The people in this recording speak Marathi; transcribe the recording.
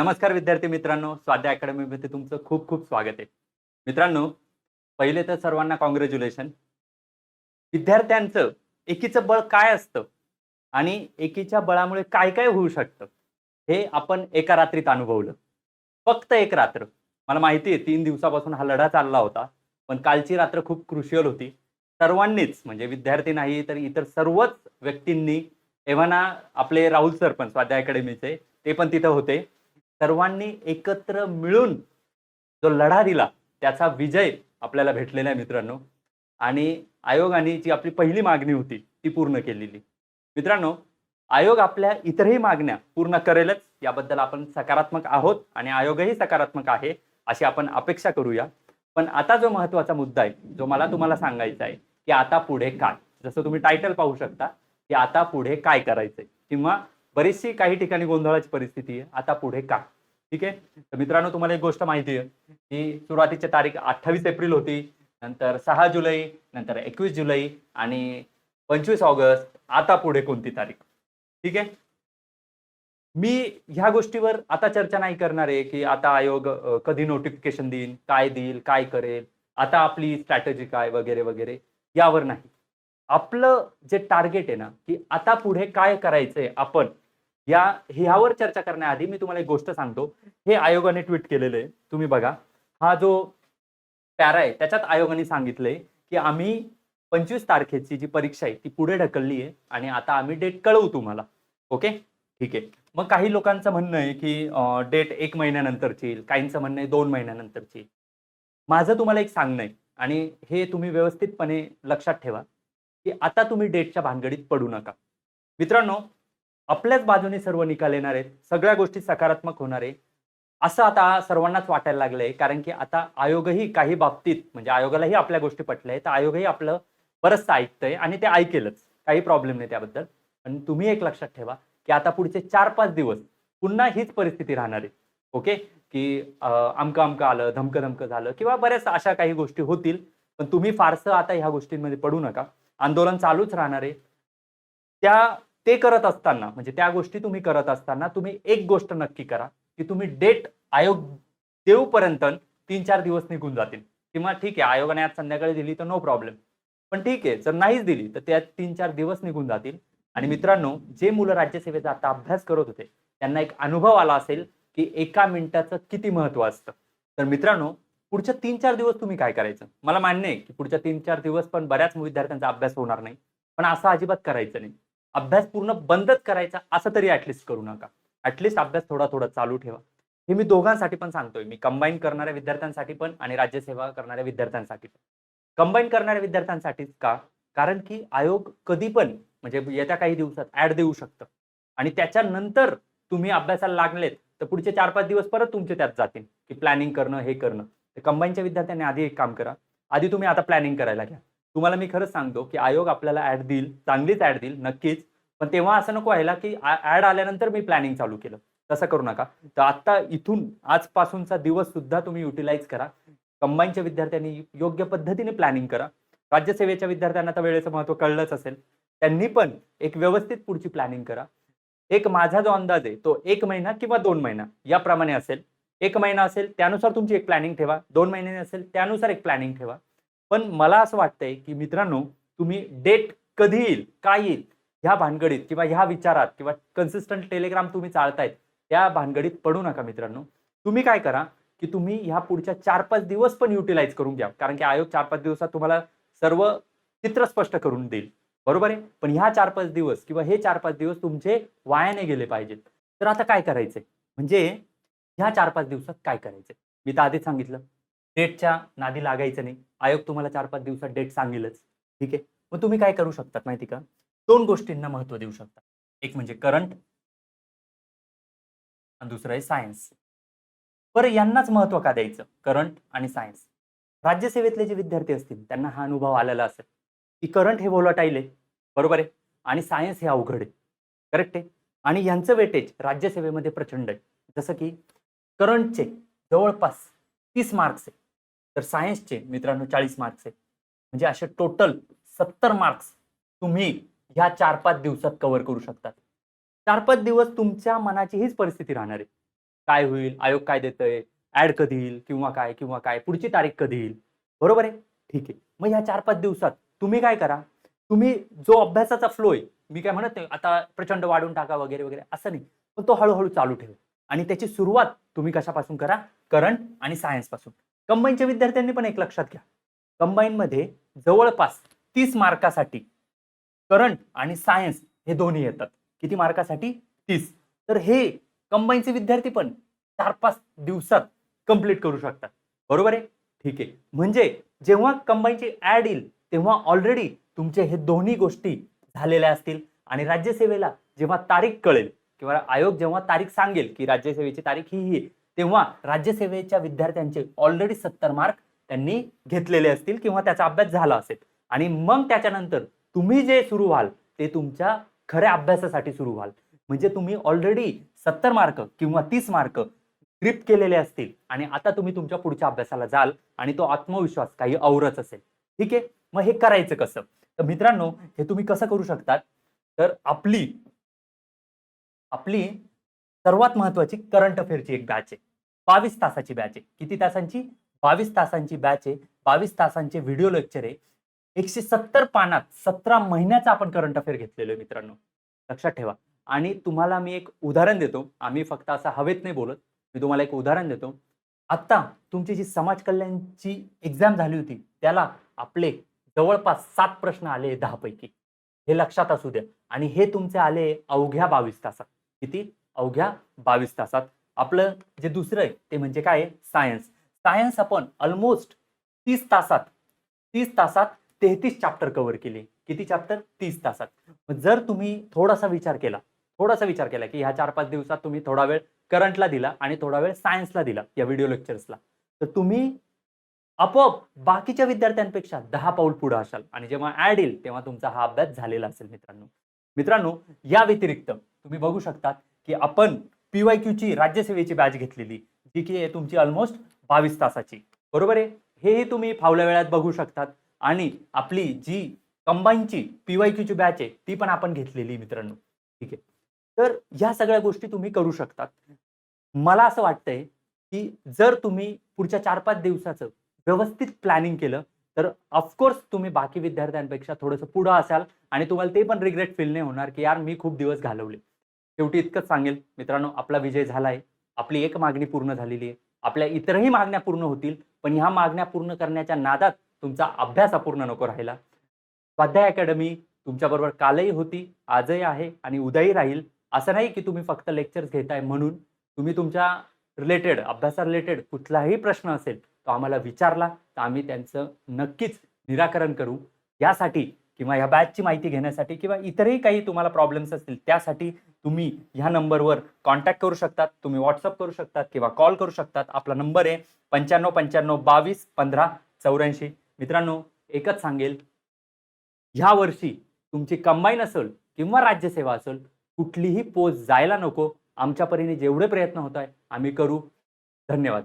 नमस्कार विद्यार्थी मित्रांनो स्वाध्याय अकॅडमीमध्ये तुमचं खूप खूप स्वागत आहे. मित्रांनो पहिले तर सर्वांना कॉंग्रॅच्युलेशन विद्यार्थ्यांचं एकीचं बळ काय असतं? आणि एकीच्या बळामुळे काय काय होऊ शकतं? हे आपण एका रात्रीत अनुभवलं. फक्त एक रात्र. मला माहिती आहे तीन दिवसापासून हा लढा चालला होता पण कालची रात्र खूप क्रुशियल होती. सर्वांनीच म्हणजे विद्यार्थी नाही तर इतर सर्वच व्यक्तींनी एव्हाना आपले राहुल सर पण स्वाध्याय अकॅडमीचे ते पण तिथं होते. सर्वांनी एकत्र मिळून जो लढा दिला त्याचा विजय आपल्याला भेटलेला आहे मित्रांनो. आणि आयोगाने जी आपली पहिली मागणी होती ती पूर्ण केलेली. मित्रांनो आयोग आपल्या इतरही मागण्या पूर्ण करेलच याबद्दल आपण सकारात्मक आहोत आणि आयोगही सकारात्मक आहे अशी आपण अपेक्षा करूया. पण आता जो महत्त्वाचा मुद्दा आहे जो मला तुम्हाला सांगायचा आहे की आता पुढे काय? जसं तुम्ही टायटल पाहू शकता की आता पुढे काय करायचंय? किंवा बरीचशी काही ठिकाणी गोंधळाची परिस्थिती आहे आता पुढे काय? ठीक आहे? तर मित्रांनो तुम्हाला एक गोष्ट माहिती आहे. की सुरुवातीची तारीख अठ्ठावीस एप्रिल होती. नंतर सहा जुलै नंतर एकवीस जुलै आणि पंचवीस ऑगस्ट. आता पुढे कोणती तारीख? ठीक आहे? मी ह्या गोष्टीवर आता चर्चा नाही करणार आहे की आता आयोग कधी नोटिफिकेशन देईल काय देईल काय करेल आता आपली स्ट्रॅटेजी काय वगैरे वगैरे यावर नाही. आपलं जे टार्गेट आहे ना की आता पुढे काय करायचंय आपण या ह्यावर चर्चा करण्याआधी मी तुम्हाला एक गोष्ट सांगतो. हे आयोगाने ट्विट केलेलं आहे. तुम्ही बघा. हा जो पॅरा आहे त्याच्यात आयोगाने सांगितलंय की आम्ही पंचवीस तारखेची जी परीक्षा आहे ती पुढे ढकलली आहे आणि आता आम्ही डेट कळवू तुम्हाला. ओके? ठीक आहे. मग काही लोकांचं म्हणणं आहे की डेट एक महिन्यानंतरची येईल. काहींचं म्हणणं आहे दोन महिन्यानंतरची येईल. माझं तुम्हाला एक सांगणं आहे आणि हे तुम्ही व्यवस्थितपणे लक्षात ठेवा की आता तुम्ही डेटच्या भानगडीत पडू नका. मित्रांनो आपल्याच बाजूने सर्व निकाल येणार आहेत. सगळ्या गोष्टी सकारात्मक होणार आहे. असं आता सर्वांनाच वाटायला लागलंय कारण की आता आयोगही काही बाबतीत म्हणजे आयोगालाही आपल्या गोष्टी पटल्या आहेत. तर आयोगही आपलं बरंचसं ऐकतंय आणि ते ऐकेलच. काही प्रॉब्लेम नाही त्याबद्दल. पण तुम्ही एक लक्षात ठेवा की आता पुढचे चार पाच दिवस पुन्हा हीच परिस्थिती राहणार आहे. ओके? की अमकं अमकं आलं धमकं धमकं झालं किंवा बऱ्याच अशा काही गोष्टी होतील. पण तुम्ही फारसं आता ह्या गोष्टींमध्ये पडू नका. आंदोलन चालूच राहणार आहे. त्या ते करत असताना म्हणजे त्या गोष्टी तुम्ही करत असताना तुम्ही एक गोष्ट नक्की करा की तुम्ही डेट आयोग देऊपर्यंत तीन चार दिवस निघून जातील. किंवा ठीक आहे आयोगाने आज संध्याकाळी दिली तर नो प्रॉब्लेम पण ठीक आहे जर नाहीच दिली तर त्या तीन चार दिवस निघून जातील. आणि मित्रांनो जे मुलं राज्यसेवेचा आता अभ्यास करत होते त्यांना एक अनुभव आला असेल की एका मिनिटाचं किती महत्त्व असतं. तर मित्रांनो पुढच्या तीन चार दिवस तुम्ही काय करायचं? मला मान्य आहे की पुढच्या तीन चार दिवस पण बऱ्याच विद्यार्थ्यांचा अभ्यास होणार नाही. पण असं अजिबात करायचं नाही. अभ्यास पूर्ण बंदच करायचा असं तरी ऍटलिस्ट करू नका. ऍटलिस्ट अभ्यास थोडा थोडा चालू ठेवा. हे मी दोघांसाठी पण सांगतोय. मी कंबाईन करणाऱ्या विद्यार्थ्यांसाठी पण आणि राज्यसेवा करणाऱ्या विद्यार्थ्यांसाठी पण. कंबाईन करणाऱ्या विद्यार्थ्यांसाठीच का? कारण की आयोग कधी पण म्हणजे येत्या काही दिवसात ऍड देऊ शकतं. आणि त्याच्यानंतर तुम्ही अभ्यासाला लागलेत तर पुढचे चार पाच दिवस परत तुमचे त्यात जातील. की प्लॅनिंग करणं हे करणं. तर कंबाईनच्या विद्यार्थ्यांनी आधी एक काम करा. आधी तुम्ही आता प्लॅनिंग करायला घ्या. तुम्हाला मी खरंच सांगतो की आयोग आपल्याला ऍड देईल चांगलीच ऍड देईल नक्कीच. पण तेव्हा असं नको व्हायला की ऍड आल्यानंतर मी प्लॅनिंग चालू केलं. तसं करू नका. तर आता इथून आजपासूनचा दिवस सुद्धा तुम्ही युटिलाइज करा. कंबाईनच्या विद्यार्थ्यांनी योग्य पद्धतीने प्लॅनिंग करा. राज्यसेवेच्या विद्यार्थ्यांना तर वेळेचं महत्त्व कळलंच असेल. त्यांनी पण एक व्यवस्थित पुढची प्लॅनिंग करा. एक माझा जो अंदाज आहे तो एक महिना किंवा दोन महिना याप्रमाणे असेल. एक महिना असेल त्यानुसार तुमची एक प्लॅनिंग ठेवा. दोन महिने असेल त्यानुसार एक प्लॅनिंग ठेवा. पण मला असं वाटतंय की मित्रांनो तुम्ही डेट कधी येईल काय येईल ह्या भानगडीत किंवा ह्या विचारात किंवा कन्सिस्टंट टेलिग्राम तुम्ही चालतायत त्या भानगडीत पडू नका मित्रांनो. तुम्ही काय करा की तुम्ही ह्या पुढच्या चार पाच दिवस पण युटिलाइज करून घ्या. कारण की आयोग चार पाच दिवसात तुम्हाला सर्व चित्र स्पष्ट करून देईल. बरोबर आहे? पण ह्या चार पाच दिवस किंवा हे चार पाच दिवस तुमचे वायाने गेले पाहिजेत. तर आता काय करायचंय? म्हणजे ह्या चार पाच दिवसात काय करायचंय? मी तर आधीच सांगितलं. डेटच्या नादी लागायचं नाही. आयोग तुम्हाला चार पाच दिवसात डेट सांगेलच. ठीक आहे? मग तुम्ही काय करू शकतात माहिती का? दोन गोष्टींना महत्त्व देऊ शकता. एक म्हणजे करंट आणि दुसरं आहे सायन्स. बरं यांनाच महत्त्व का द्यायचं? करंट आणि सायन्स. राज्यसेवेतले जे विद्यार्थी असतील त्यांना हा अनुभव आलेला असेल की करंट हे व्होलाटाईल आहे. बरोबर आहे? आणि सायन्स हे अवघड आहे. करेक्ट आहे? आणि यांचं वेटेज राज्यसेवेमध्ये प्रचंड आहे. जसं की करंटचे जवळपास तीस मार्क्स आहे. तर सायन्सचे मित्रांनो चाळीस मार्क्स आहे म्हणजे असे टोटल सत्तर मार्क्स तुम्ही ह्या चार पाच दिवसात कव्हर करू शकतात. चार पाच दिवस तुमच्या मनाची हीच परिस्थिती राहणार आहे. काय होईल? आयोग काय देतंय? ऍड कधी येईल? किंवा काय? किंवा काय? पुढची तारीख कधी येईल? बरोबर आहे? ठीक आहे. मग ह्या चार पाच दिवसात तुम्ही काय करा? तुम्ही जो अभ्यासाचा फ्लो आहे मी काय म्हणत नाही आता प्रचंड वाढून टाका वगैरे वगैरे असं नाही. पण तो हळूहळू चालू ठेवा. आणि त्याची सुरुवात तुम्ही कशापासून करा? करंट आणि सायन्सपासून. कंबाईनच्या विद्यार्थ्यांनी पण एक लक्षात घ्या. कंबाईनमध्ये जवळपास तीस मार्कासाठी करंट आणि सायन्स हे दोन्ही येतात. किती मार्कासाठी? तीस. तर हे कंबाईनचे विद्यार्थी पण चार पाच दिवसात कंप्लीट करू शकतात. बरोबर आहे? ठीक आहे. म्हणजे जेव्हा कंबाईनची ऍड येईल तेव्हा ऑलरेडी तुमचे हे दोन्ही गोष्टी झालेल्या असतील. आणि राज्यसेवेला जेव्हा तारीख कळेल किंवा आयोग जेव्हा तारीख सांगेल की राज्यसेवेची तारीख ही ही आहे, तेव्हा राज्यसेवेच्या विद्यार्थ्यांचे ऑलरेडी सत्तर मार्क त्यांनी घेतलेले असतील किंवा त्याचा अभ्यास झाला असेल. आणि मग त्याच्यानंतर तुम्ही जे सुरू व्हाल ते तुमच्या खऱ्या अभ्यासासाठी सुरू व्हाल. म्हणजे तुम्ही ऑलरेडी सत्तर मार्क किंवा तीस मार्क ग्रिप केलेले असतील आणि आता तुम्ही तुमच्या पुढच्या अभ्यासाला जाल आणि तो आत्मविश्वास काही औरच असेल. ठीक आहे? मग हे करायचं कसं? तर मित्रांनो हे तुम्ही कसं करू शकतात? तर आपली आपली सर्वात महत्वाची करंट अफेअरची एक बॅच आहे. बावीस तासाची बॅच आहे. किती तासांची? बावीस तासांची बॅच आहे. बावीस तासांचे व्हिडिओ लेक्चर आहे. एकशे सत्तर पानात सतरा महिन्याचा आपण करंट अफेअर घेतलेलो आहे मित्रांनो. लक्षात ठेवा. आणि तुम्हाला मी एक उदाहरण देतो. आम्ही फक्त असं हवेत नाही बोलत. मी तुम्हाला एक उदाहरण देतो. आत्ता तुमची जी समाज कल्याणची एक्झाम झाली होती त्याला आपले जवळपास सात प्रश्न आले दहा पैकी हे लक्षात असू द्या. आणि हे तुमचे आले अवघ्या बावीस तासात. किती? अवघ्या बावीस तासात. आपलं जे दुसरं आहे ते म्हणजे काय सायन्स सायन्स आपण ऑलमोस्ट तीस तासात तीस तासात तेहतीस चॅप्टर कव्हर केले. किती चॅप्टर तीस तासात. जर तुम्ही थोडासा विचार केला थोडासा विचार केला की ह्या चार पाच दिवसात तुम्ही थोडा वेळ करंटला दिला आणि थोडा वेळ सायन्सला दिला या व्हिडिओ लेक्चर्सला तर तुम्ही आपोआप बाकीच्या विद्यार्थ्यांपेक्षा दहा पाऊल पुढे असाल. आणि जेव्हा ऍड येईल तेव्हा तुमचा हा अभ्यास झालेला असेल मित्रांनो. मित्रांनो या व्यतिरिक्त तुम्ही बघू शकता की आपण पीवाय क्यूची राज्यसेवेची बॅच घेतलेली जी की आहे तुमची ऑलमोस्ट बावीस तासाची. बरोबर आहे? हेही तुम्ही फावल्या वेळात बघू शकतात. आणि आपली जी कंबाईनची पीवाय क्यूची बॅच आहे ती पण आपण घेतलेली मित्रांनो. ठीक आहे? तर ह्या सगळ्या गोष्टी तुम्ही करू शकतात. मला असं वाटतंय की जर तुम्ही पुढच्या चार पाच दिवसाचं व्यवस्थित प्लॅनिंग केलं तर ऑफकोर्स तुम्ही बाकी विद्यार्थ्यांपेक्षा थोडंसं पुढं असाल आणि तुम्हाला ते पण रिग्रेट फील नाही होणार की यार मी खूप दिवस घालवले. शेवटी इतकंच सांगेल मित्रांनो आपला विजय झाला आहे आपली एक मागणी पूर्ण झालेली आहे. आपल्या इतरही मागण्या पूर्ण होतील पण ह्या मागण्या पूर्ण करण्याच्या नादात तुमचा अभ्यास अपूर्ण नको राहिला. स्वाध्याय अकॅडमी तुमच्याबरोबर कालही होती आजही आहे आणि उद्याही राहील. असं नाही की तुम्ही फक्त लेक्चर्स घेताय म्हणून. तुम्ही तुमच्या रिलेटेड अभ्यासा रिलेटेड कुठलाही प्रश्न असेल तो आम्हाला विचारला तर आम्ही त्यांचं नक्कीच निराकरण करू. यासाठी किंवा ह्या बॅचची माहिती घेण्यासाठी किंवा इतरही काही तुम्हाला प्रॉब्लेम्स असतील त्यासाठी तुम्ही ह्या नंबरवर कॉन्टॅक्ट करू शकतात. तुम्ही व्हॉट्सअप करू शकतात किंवा कॉल करू शकतात. आपला नंबर आहे पंच्याण्णव पंच्याण्णव बावीस पंधरा चौऱ्याऐंशी. मित्रांनो एकच सांगेल. ह्या वर्षी तुमची कंबाईन असेल किंवा राज्यसेवा असेल कुठलीही पोस्ट जायला नको. आमच्या परीने जेवढे प्रयत्न होत आहे आम्ही करू. धन्यवाद.